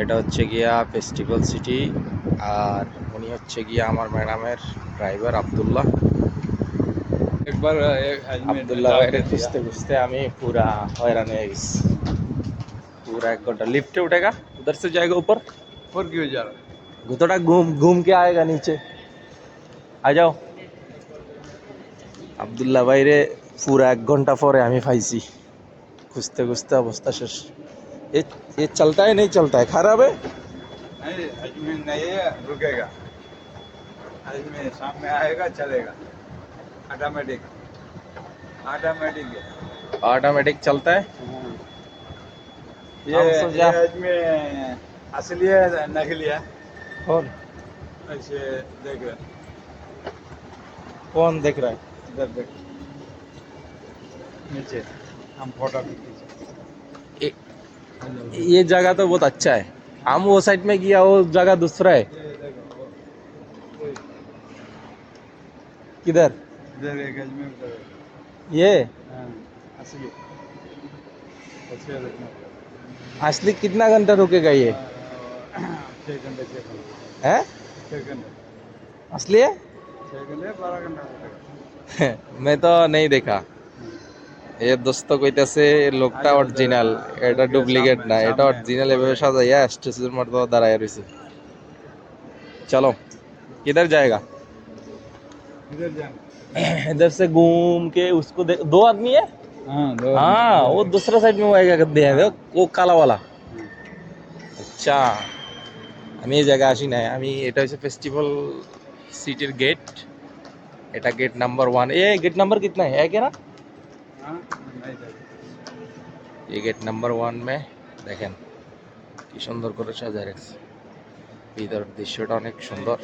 এটা হচ্ছে গিয়া ফেস্টিভ্যাল সিটি আর উনি হচ্ছে গিয়া আমার ম্যাডামের ড্রাইভার আব্দুল্লাহ एक बार एक अजमेर আব্দুল্লাহ जाके ভাইরে दिया। খুঁজতে খুঁজতে আমি পুরা হয়রান হয়ে গেছি पूरा एक घंटा लिफ्ट उठेगा उधर से जाएगा ऊपर और क्यों जा रहा थोड़ा घूम घूम के आएगा नीचे आ जाओ আবদুল্লাহ বাইরে পুরা এক ঘন্টা পরে আমি পাইছি খুঁজতে খুঁজতে অবস্থা শেষ ये ये चलता है नहीं चलता है? खराब है? नहीं अजमेर नहीं है रुकेगा। अजमेर सामने आएगा चलेगा। ऑटोमेटिक ऑटोमेटिक ऑटोमेटिक चलता है? ये ये अजमेर असली है नकली है? कौन? ऐसे देख रहे कौन देख रहा है? इधर देख। नीचे। हम फ़ोटो भी खींचे ये जगह तो बहुत अच्छा है। हम वो साइड में गया वो जगह दूसरा है। किधर। ये? हाँ, असली। कितना घंटा रुकेगा ये? है? असली है। मैं तो नहीं देखा। এ দোস্ত কইতাছে লোকটা অরিজিনাল এটা ডুপ্লিকেট না এটা অরিজিনাল এভাবে সাজাইয়া স্টেজের মতো দাঁড়ায় রয়েছে চলো किधर जाएगा इधर जाना इधर से घूम के उसको देख दो आदमी है हाँ दो हाँ वो दूसरा साइड में वो आएगा गद्दे है वो- वो কালা वाला আচ্ছা আমি এই জায়গা আসি নাই আমি এটা হচ্ছে ফেস্টিভ্যাল সিটির গেট এটা गेट नंबर वन ये गेट नंबर कितना है एक है ना हाँ नहीं जाएगा ये गेट नंबर ওয়ান মে দেখেন কি সুন্দর করে সাজায় রাখছে ভিতর দৃশ্যটা অনেক সুন্দর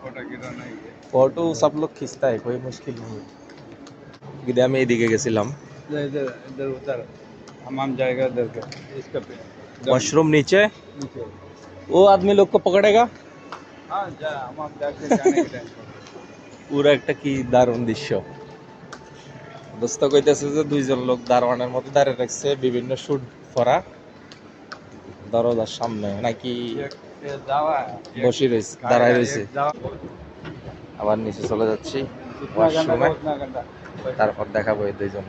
फोटो गिरा नहीं है ফটো সব লোক খিস্তা है कोई मुश्किल नहीं है গিয়ে আমি এইদিকে গেছিলাম इधर इधर इधर उतर हमाम जाएगा इधर का इसका पे इधर मशरूम नीचे नीचे वो आदमी लोग को पकड़ेगा हाँ जा हमाम जाके जाने के टाइम পুরো একটা কি দারুণ দৃশ্য দোস্ত কইতেছে যে দুইজন লোক দারোয়ানের মতো দাঁড়িয়ে রাখছে বিভিন্ন শুট করা দরজার সামনে নাকি एक ये जावा है एक বসে রয়েছে खाएगा, দাঁড়ায় एक রয়েছে जावा আবার নিচে চলে যাচ্ছি जितना घंटा वॉशरूम है। का उतना घंटा তারপর দেখাবো এই দুইজন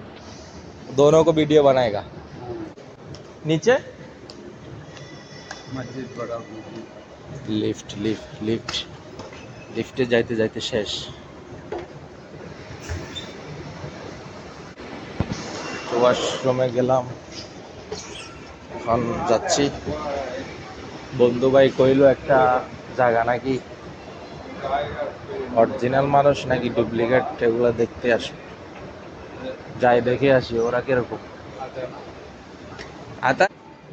दोनों को वीडियो बनाएगा हाँ, नीचे मस्जिद बड़ा मस्जिद লিফট লিফট লিফট লিফটে যাইতে যাইতে শেষ তো ওয়াশরুমে গেলাম এখন যাচ্ছি বন্ধু ভাই কইলো একটা জায়গা নাকি অরিজিনাল মানুষ নাকি ডুপ্লিকেট এগুলো দেখতে আসে যাই দেখে আসি ওরা কিরকম আতা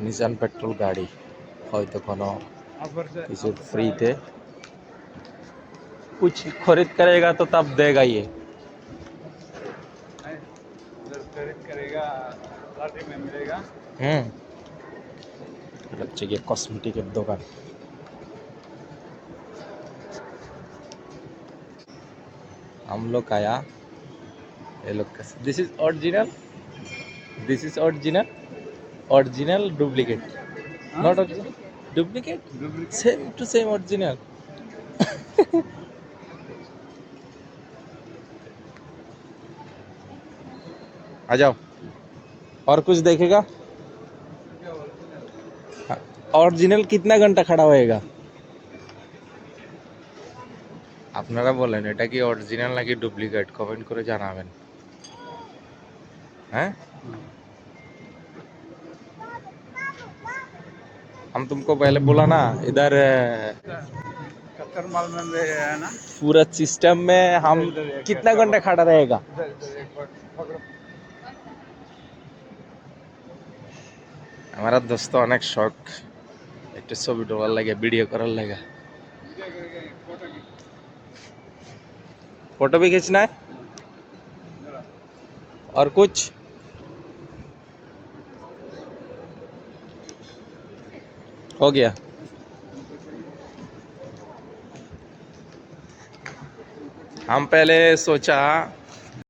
নিসান পেট্রোল গাড়ি হয়তো কোনো ऊपर से কিছু ফ্রিতে कुछ खरीद करेगा तो तब देगा ये उधर खरीद करेगा लाठी में मिलेगा হুম এটা হচ্ছে গিয়ে কসমেটিকের দোকান हम लोग आया ये लोग का this is original this is original original duplicate not original duplicate duplicate same to same original आ जाओ और कुछ देखेगा অরিজিনাল কিতনা ঘন্টা খাড়া হয়েগা আপনারা বলেন এটা কি অরিজিনাল নাকি ডুপ্লিকেট কমেন্ট করে জানাবেন हैं हम तुमको पहले बोला ना इधर अ, कच्चर माल में भी है ना पूरा सिस्टम में हम इधर एक कितना ऐसा घंटा खड़ा रहेगा इधर इधर एक बार पकड़ो हमारा दोस्त অনেক শখ একটা ছবি তোলার লাগে ভিডিও করার লাগে फोटो भी खींचना है और कुछ हो गया हम पहले सोचा